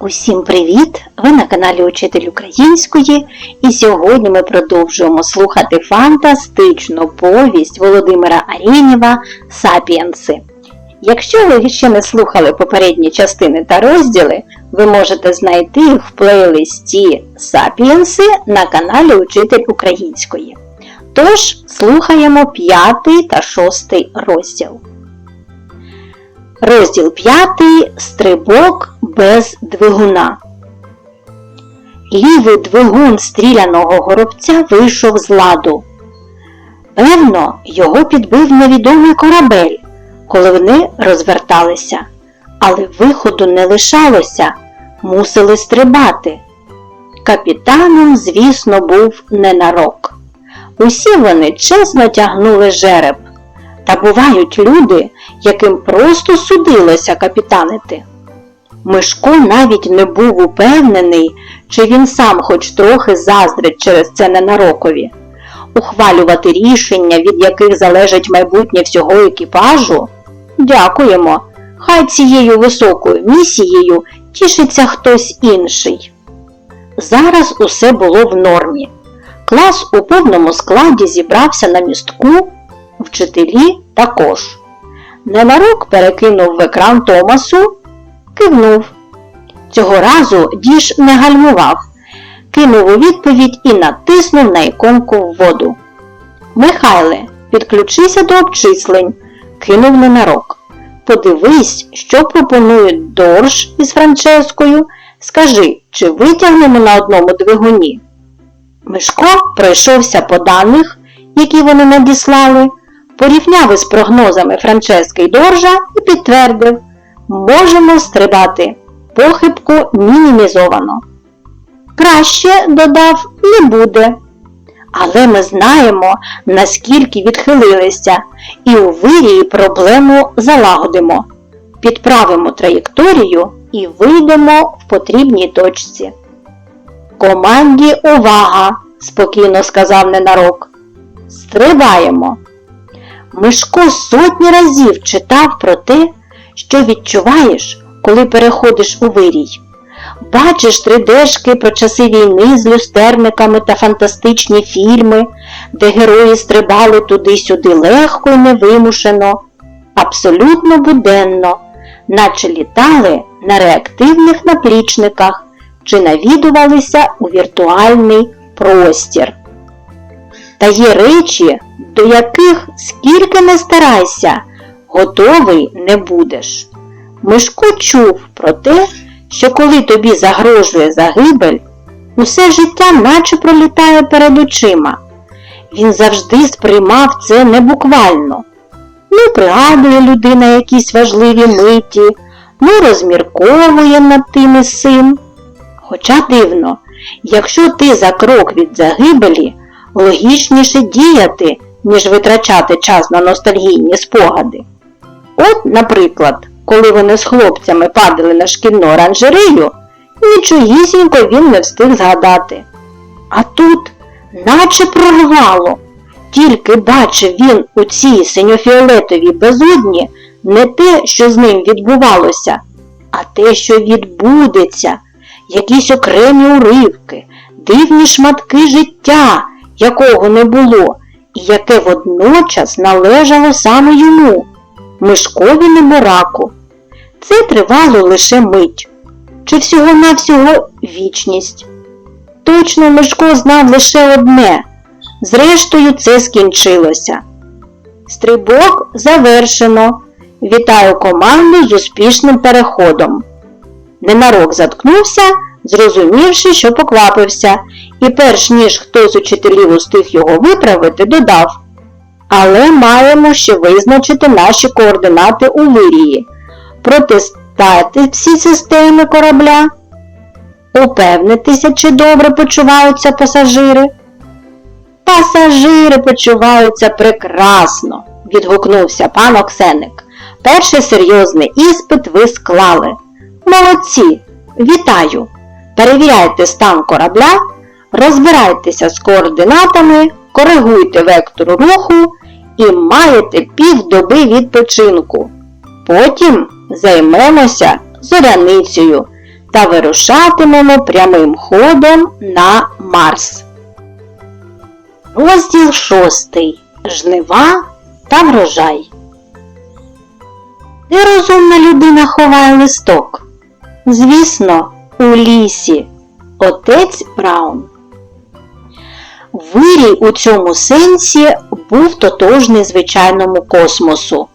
Усім привіт! Ви на каналі Учитель Української і сьогодні ми продовжуємо слухати фантастичну повість Володимира Арєнєва Сапіенси. Якщо ви ще не слухали попередні частини та розділи, ви можете знайти їх в плейлисті Сапіенси на каналі Учитель Української. Тож слухаємо п'ятий та шостий розділ. Розділ п'ятий Стрибок без двигуна. Лівий двигун стріляного горобця вийшов з ладу. Певно, його підбив невідомий корабель, коли вони розверталися, але виходу не лишалося, мусили стрибати. Капітаном, звісно, був ненарок. Усі вони чесно тягнули жереб. Та бувають люди, яким просто судилося капітанити. Мишко навіть не був упевнений, чи він сам хоч трохи заздрить через це ненарокові. Ухвалювати рішення, від яких залежить майбутнє всього екіпажу? Дякуємо. Хай цією високою місією тішиться хтось інший. Зараз усе було в нормі. Клас у повному складі зібрався на містку, вчителі також. Ненарок перекинув в екран Томасу, кивнув. Цього разу діж не гальмував, кинув у відповідь і натиснув на іконку в воду. Михайле, підключися до обчислень, кинув ненарок. Подивись, що пропонують Дорж із Франческою. Скажи, чи витягнемо на одному двигуні? Мишко пройшовся по даних, які вони надіслали, порівняв із прогнозами Франчески й Доржа і підтвердив, можемо стрибати. Похибку мінімізовано. Краще, додав, не буде. Але ми знаємо, наскільки відхилилися, і у вирії проблему залагодимо. Підправимо траєкторію і вийдемо в потрібній точці. Команді увага! спокійно сказав ненарок. Стрибаємо. Мишко сотні разів читав про те, що відчуваєш, коли переходиш у вирій. Бачиш тридешки про часи війни з люстерниками та фантастичні фільми, де герої стрибали туди-сюди легко і невимушено, абсолютно буденно, наче літали на реактивних наплічниках чи навідувалися у віртуальний простір. Та є речі, до яких скільки не старайся, готовий не будеш. Мишко чув про те, що коли тобі загрожує загибель, усе життя наче пролітає перед очима. Він завжди сприймав це не буквально. Ну, пригадує людина якісь важливі миті, ну розмірковує над тим і сим. Хоча дивно, якщо ти за крок від загибелі, логічніше діяти, ніж витрачати час на ностальгійні спогади. От, наприклад, коли вони з хлопцями падали на шкільну оранжерею, нічогісінько він не встиг згадати. А тут, наче прорвало, тільки бачив він у цій синьофіолетовій безодні не те, що з ним відбувалося, а те, що відбудеться, якісь окремі уривки, дивні шматки життя, якого не було, і яке водночас належало саме йому, Мишкові Небораку. Це тривало лише мить, чи всього-навсього вічність. Точно Мишко знав лише одне. Зрештою, це скінчилося. Стрибок завершено. Вітаю команду з успішним переходом. Ненарок заткнувся, зрозумівши, що поквапився, і перш ніж хтось з учителів устиг його виправити, додав. Але маємо ще визначити наші координати у вирії, протестати всі системи корабля, упевнитися, чи добре почуваються пасажири. Пасажири почуваються прекрасно, відгукнувся пан Оксеник. Перший серйозний іспит ви склали. Молодці! Вітаю! Перевіряйте стан корабля, розбирайтеся з координатами, коригуйте вектор руху і маєте півдоби відпочинку. Потім займемося зоряницею та вирушатимемо прямим ходом на Марс. Розділ шостий. Жнива та врожай. Де розумна людина ховає листок? Звісно, у лісі. Отець Браун. Вирій у цьому сенсі був тотожний звичайному космосу,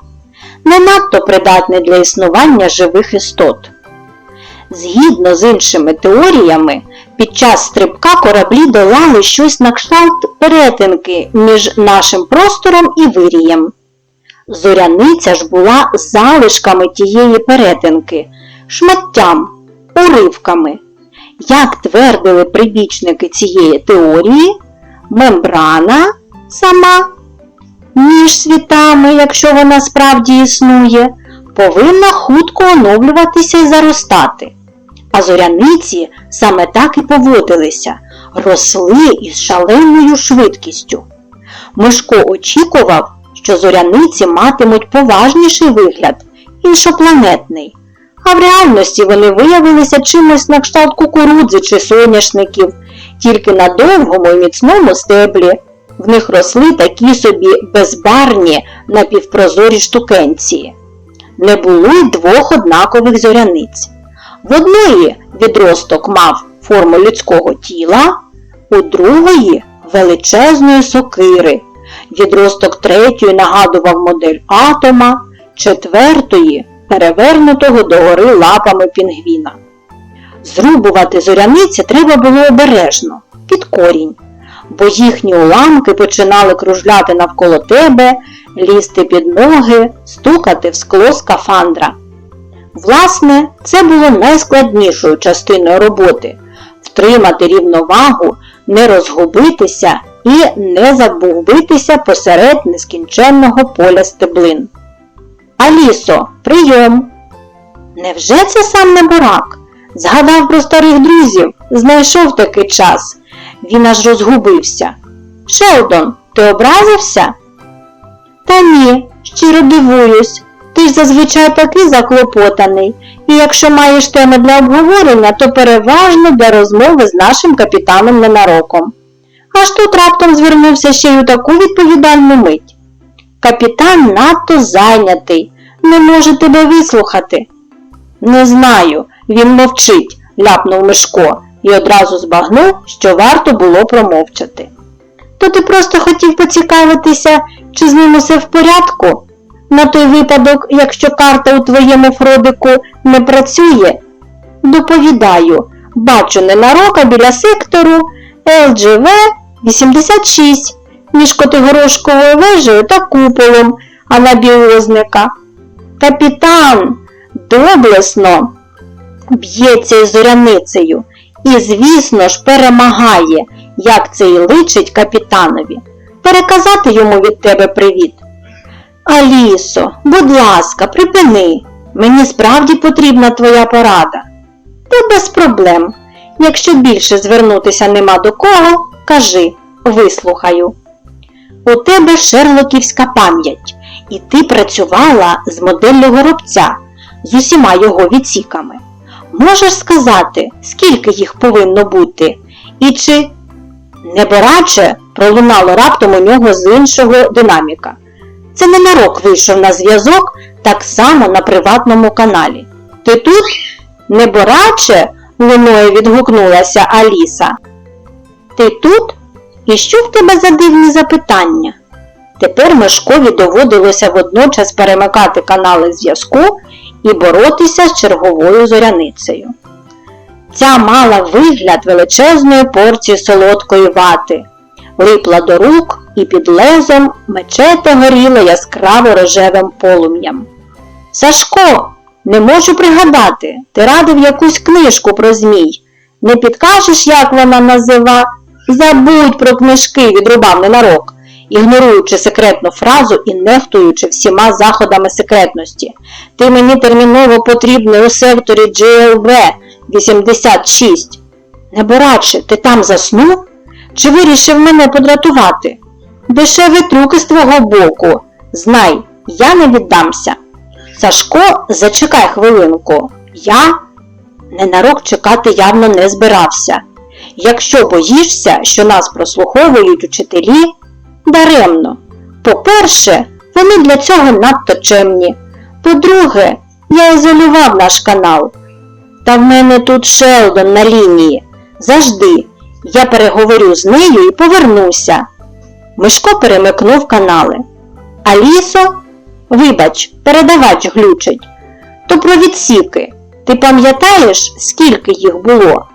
не надто придатний для існування живих істот. Згідно з іншими теоріями, під час стрибка кораблі долали щось на кшталт перетинки між нашим простором і вирієм. Зоряниця ж була залишками тієї перетинки, шматтям, уривками. Як твердили прибічники цієї теорії, мембрана сама між світами, якщо вона справді існує, повинна хутко оновлюватися і заростати. А зоряниці саме так і поводилися, росли із шаленою швидкістю. Мишко очікував, що зоряниці матимуть поважніший вигляд, іншопланетний, а в реальності вони виявилися чимось на кшталт кукурудзи чи соняшників, тільки на довгому і міцному стеблі. В них росли такі собі безбарні напівпрозорі штукенції. Не було й двох однакових зоряниць. В одної відросток мав форму людського тіла, у другої величезної сокири. Відросток третьої нагадував модель атома, четвертої перевернутого догори лапами пінгвіна. Зрубувати зоряниці треба було обережно, під корінь, бо їхні уламки починали кружляти навколо тебе, лізти під ноги, стукати в скло скафандра. Власне, це було найскладнішою частиною роботи втримати рівновагу, не розгубитися і не забувбитися посеред нескінченного поля стеблин. Алісо, прийом! Невже це сам неборак? Згадав про старих друзів, знайшов такий час. Він аж розгубився. Шелдон, ти образився? Та ні, щиро дивуюсь. Ти ж зазвичай такий заклопотаний, і якщо маєш теми для обговорення, то переважно для розмови з нашим капітаном ненароком. Аж тут раптом звернувся ще й у таку відповідальну мить. Капітан надто зайнятий, не може тебе вислухати. Не знаю, він мовчить, ляпнув Мишко і одразу збагнув, що варто було промовчати. То ти просто хотів поцікавитися, чи з ним усе в порядку? На той випадок, якщо карта у твоєму Фродику не працює, доповідаю, бачу ненарока біля сектору LGV 86 між Котигорошковою вежею та куполом анабіозника. Капітан доблесно б'ється із зоряницею і, звісно ж, перемагає, як це і личить капітанові. Переказати йому від тебе привіт. Алісо, будь ласка, припини. Мені справді потрібна твоя порада. Та без проблем. Якщо більше звернутися нема до кого, кажи, вислухаю. У тебе шерлоківська пам'ять, і ти працювала з моделлю горобця, з усіма його відсіками. Можеш сказати, скільки їх повинно бути? І чи небораче пролунало раптом у нього з іншого динаміка. Це ненарок вийшов на зв'язок так само на приватному каналі. Ти тут? Небораче? луною відгукнулася Аліса. Ти тут? І що в тебе за дивні запитання? Тепер Мишкові доводилося водночас перемикати канали зв'язку і боротися з черговою зоряницею. Ця мала вигляд величезної порції солодкої вати, липла до рук і під лезом мечета горіла яскраво рожевим полум'ям. Сашко, не можу пригадати, ти радив якусь книжку про змій. Не підкажеш, як вона назива? Забудь про книжки, відрубав ненарок, ігноруючи секретну фразу і нехтуючи всіма заходами секретності. Ти мені терміново потрібний у секторі GLV 86. Небораче, ти там заснув? Чи вирішив мене подратувати? Дешевий трюк із твого боку. Знай, я не віддамся. Сашко, зачекай хвилинку. Я? Ненарок чекати явно не збирався. Якщо боїшся, що нас прослуховують учителі, даремно. По-перше, вони для цього надто чемні. По-друге, я ізолював наш канал. Та в мене тут Шелдон на лінії. Завжди. Я переговорю з нею і повернуся. Мишко перемикнув канали. Алісо, вибач, передавач глючить. То про відсіки. Ти пам'ятаєш, скільки їх було?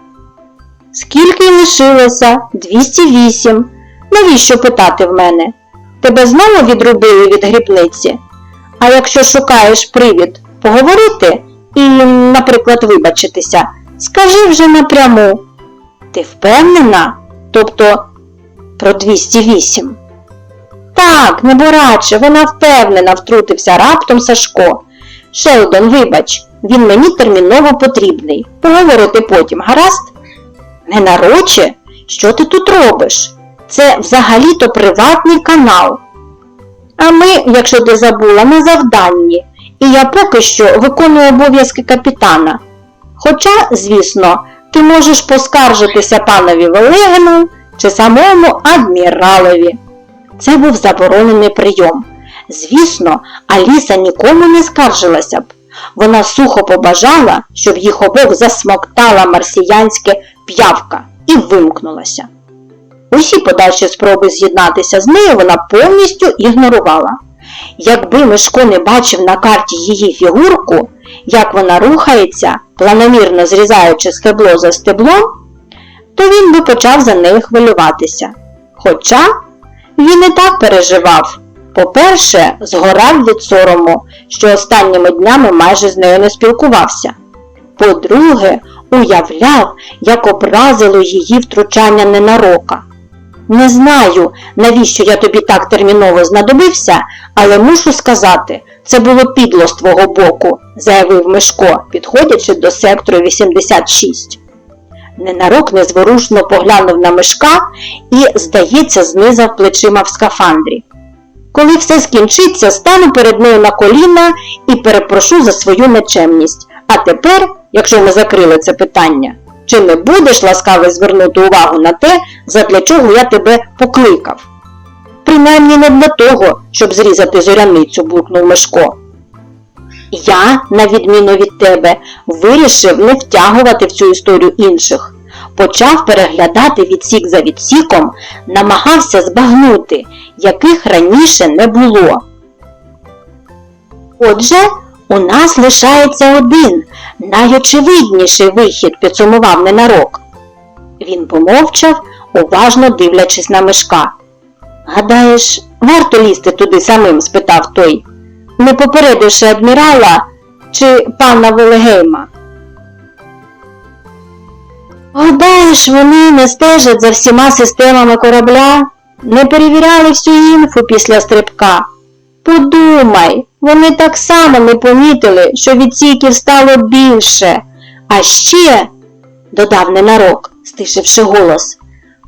Скільки лишилося? 208. Навіщо питати в мене? Тебе знову відрубили від грібниці? А якщо шукаєш привід поговорити і, наприклад, вибачитися, скажи вже напряму. Ти впевнена? Тобто про 208. Так, не бораче, вона впевнена, втрутився раптом Сашко. Шелдон, вибач, він мені терміново потрібний. Поговорити потім, гаразд? Ненароче, що ти тут робиш? Це взагалі-то приватний канал. А ми, якщо ти забула, на завданні, і я поки що виконую обов'язки капітана. Хоча, звісно, ти можеш поскаржитися панові Велегину чи самому адміралові. Це був заборонений прийом. Звісно, Аліса нікому не скаржилася б. Вона сухо побажала, щоб їх обох засмоктала марсіянське п'явка і вимкнулася. Усі подальші спроби з'єднатися з нею вона повністю ігнорувала. Якби Мишко не бачив на карті її фігурку, як вона рухається, планомірно зрізаючи стебло за стеблом, то він би почав за нею хвилюватися. Хоча він і так переживав. По-перше, згорав від сорому, що останніми днями майже з нею не спілкувався. По-друге, уявляв, як образило її втручання ненарока. Не знаю, навіщо я тобі так терміново знадобився, але мушу сказати, це було підло з твого боку, заявив Мишко, підходячи до сектору 86. Ненарок незворушно поглянув на мишка і, здається, знизав плечима в скафандрі. Коли все скінчиться, стану перед нею на коліна і перепрошу за свою нечемність. А тепер, якщо ми закрили це питання, чи не будеш ласкавий звернути увагу на те, задля чого я тебе покликав? Принаймні не для того, щоб зрізати зоряницю, буркнув Мишко. Я, на відміну від тебе, вирішив не втягувати в цю історію інших. Почав переглядати відсік за відсіком, намагався збагнути, яких раніше не було. Отже, у нас лишається один, найочевидніший вихід, підсумував ненарок. Він помовчав, уважно дивлячись на мишка. Гадаєш, варто лізти туди самим? спитав той, не попередивши адмірала чи пана Велегейма. Гадаєш, вони не стежать за всіма системами корабля, не перевіряли всю інфу після стрибка. Подумай, вони так само не помітили, що відсіків стало більше. А ще, додав ненарок, стишивши голос,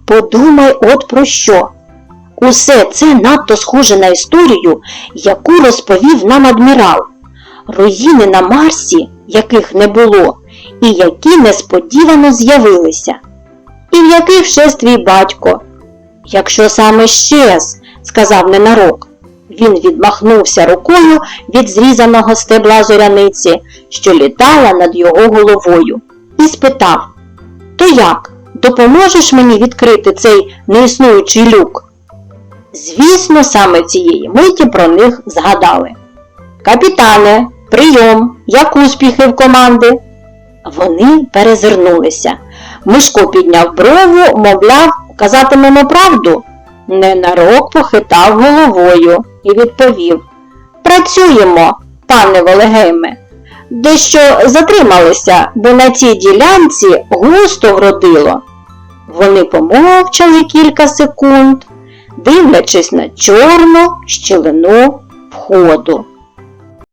подумай от про що. Усе це надто схоже на історію, яку розповів нам адмірал. Руїни на Марсі, яких не було, і які несподівано з'явилися, і в яких щез твій батько. Якщо саме щез, сказав ненарок, він відмахнувся рукою від зрізаного стебла зоряниці, що літала над його головою, і спитав То як, допоможеш мені відкрити цей неіснуючий люк? Звісно, саме цієї миті про них згадали. Капітане, прийом, як успіхи в команди? Вони перезирнулися. Мишко підняв брову, мовляв, казатимемо правду. Ненарок похитав головою і відповів Працюємо, пане Волегейме. Дещо затрималися, бо на цій ділянці густо вродило. Вони помовчали кілька секунд, дивлячись на чорну щілину входу.